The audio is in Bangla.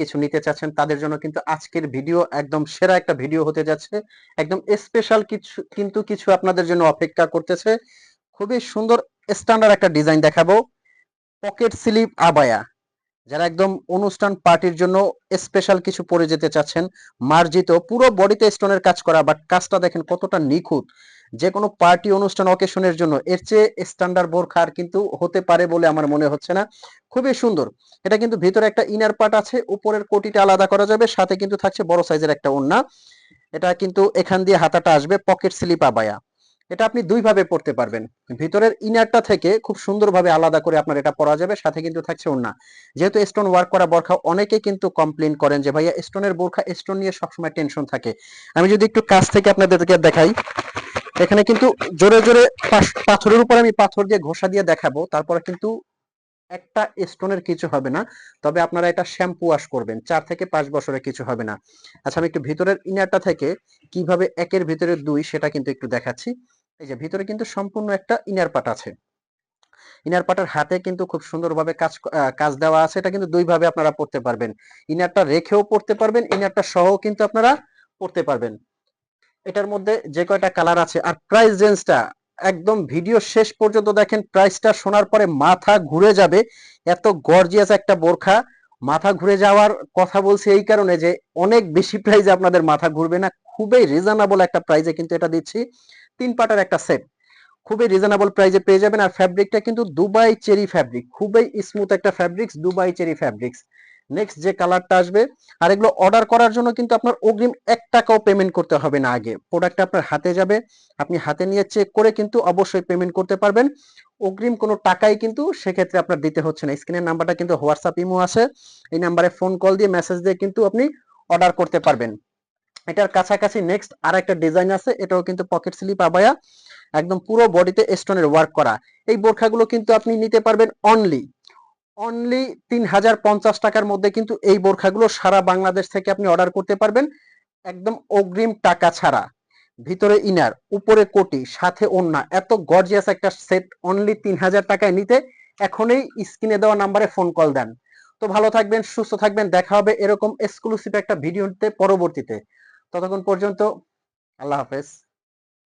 কিছু নিতে চাচ্ছেন, তাদের জন্য কিন্তু আজকের ভিডিও একদম সেরা একটা ভিডিও হতে যাচ্ছে। একদম স্পেশাল কিছু, কিন্তু কিছু আপনাদের জন্য অপেক্ষা করতেছে। খুবই সুন্দর স্ট্যান্ডার্ড একটা ডিজাইন দেখাবো। পকেট স্লিপ আবায়া। যারা একদম অনুষ্ঠান পার্টির জন্য স্পেশাল কিছু পরে যেতে চাচ্ছেন, মার্জিত, পুরো বডিতে স্টোনের কাজ করা বাট কাজটা দেখেন কতটা নিখুঁত। যে কোনো পার্টি অনুষ্ঠান অকেশনের জন্য। এর চেয়ে স্ট্যান্ডার্ড বোরখা আর কিন্তু হতে পারে বলে আমার মনে হচ্ছে না। খুবই সুন্দর। এটা কিন্তু ভিতরে একটা ইনার পার্ট আছে, উপরের কোটিটা আলাদা করা যাবে, সাথে কিন্তু থাকছে বড় সাইজের একটা ওন্না এটা কিন্তু এখান দিয়ে হাতাটা আসবে পকেট স্লিপ আবায়া এটা আপনি দুই ভাবে পড়তে পারবেন। ভিতরের ইনারটা থেকে খুব সুন্দরভাবে আলাদা করে আপনার এটা পরা যাবে, সাথে কিন্তু থাকছে ওন্না যেহেতু স্টোন ওয়ার্ক করা বোরখা, অনেকে কিন্তু কমপ্লেন করেন যে, ভাইয়া স্টোনের বোরখা স্টোন নিয়ে সবসময় টেনশন থাকে। আমি যদি একটু কাছ থেকে আপনাদেরকে দেখাই। এখানে কিন্তু জোরে জোরে পাথরের উপর আমি পাথর দিয়ে ঘষা দিয়ে দেখাবো। তারপরে কিন্তু একটা স্টোনের কিছু হবে না। তবে আপনারা এটা শ্যাম্পু ওয়াশ করবেন। চার থেকে পাঁচ বছরে কিছু হবে না। আচ্ছা আমি একটু ভিতরের ইনারটা থেকে কীভাবে একের ভিতরে দুই সেটা কিন্তু একটু দেখাচ্ছি। এই যে, ভিতরে কিন্তু সম্পূর্ণ একটা ইনার পাট আছে। ইনার পাটের হাতে কিন্তু খুব সুন্দরভাবে কাজ কাজ দেওয়া আছে। এটা কিন্তু দুইভাবে আপনারা পড়তে পারবেন। ইনারটা রেখেও পড়তে পারবেন, ইনারটা সহ কিন্তু আপনারা পড়তে পারবেন। এটার মধ্যে যে কয়টা কালার আছে আর প্রাইস রেঞ্জটা একদম ভিডিও শেষ পর্যন্ত দেখেন প্রাইসটা শোনার পরে মাথা ঘুরে যাবে। এত গর্জিয়াস একটা বোরখা। মাথা ঘুরে যাওয়ার কথা বলছি এই কারণে যে অনেক বেশি প্রাইসে আপনাদের মাথা ঘুরবে না। খুবই রিজনেবল একটা প্রাইজে কিন্তু এটা দিচ্ছি। তিন পাটার একটা সেট খুবই রিজনেবল প্রাইজে পেয়ে যাবেন। আর ফ্যাব্রিকটা কিন্তু দুবাই চেরি ফ্যাব্রিক খুবই স্মুথ একটা fabrics Dubai cherry fabrics next যে কালারটা আসবে, আর এগুলো অর্ডার করার জন্য কিন্তু আপনার অগ্রিম এক টাকাও পেমেন্ট করতে হবে না আগে। প্রোডাক্টটা আপনার হাতে যাবে, আপনি হাতে নিয়ে চেক করে কিন্তু অবশ্যই পেমেন্ট করতে পারবেন। অগ্রিম কোনো টাকাই কিন্তু সেক্ষেত্রে আপনার দিতে হচ্ছে না। স্ক্রিনের নাম্বারটা কিন্তু হোয়াটসঅ্যাপ ইমো আছে। এই নাম্বারে ফোন কল দিয়ে মেসেজ দিয়ে কিন্তু আপনি অর্ডার করতে পারবেন। এটার কাছাকাছি নেক্সট আর একটা ডিজাইন আছে, এটাও কিন্তু পকেট স্লিপ আবায়া, একদম পুরো বডিতে স্টোনের ওয়ার্ক করা। এই বোরখাগুলো কিন্তু আপনি নিতে পারবেন অনলি অনলি তিন হাজার পঞ্চাশ টাকার মধ্যে কিন্তু এই বোরখাগুলো সারা বাংলাদেশ থেকে আপনি অর্ডার করতে পারবেন। একদম অগ্রিম টাকা ছাড়া। ভিতরে ইনার উপরে কোটি, সাথে ওন্না এত গর্জিয়াস একটা সেট অনলি তিন হাজার টাকায় নিতে এখনই স্ক্রিনে দেওয়া নাম্বারে ফোন কল দেন। তো ভালো থাকবেন, সুস্থ থাকবেন। দেখা হবে এরকম এক্সক্লুসিভ একটা ভিডিওতে পরবর্তীতে। ততক্ষণ পর্যন্ত, আল্লাহ হাফেজ।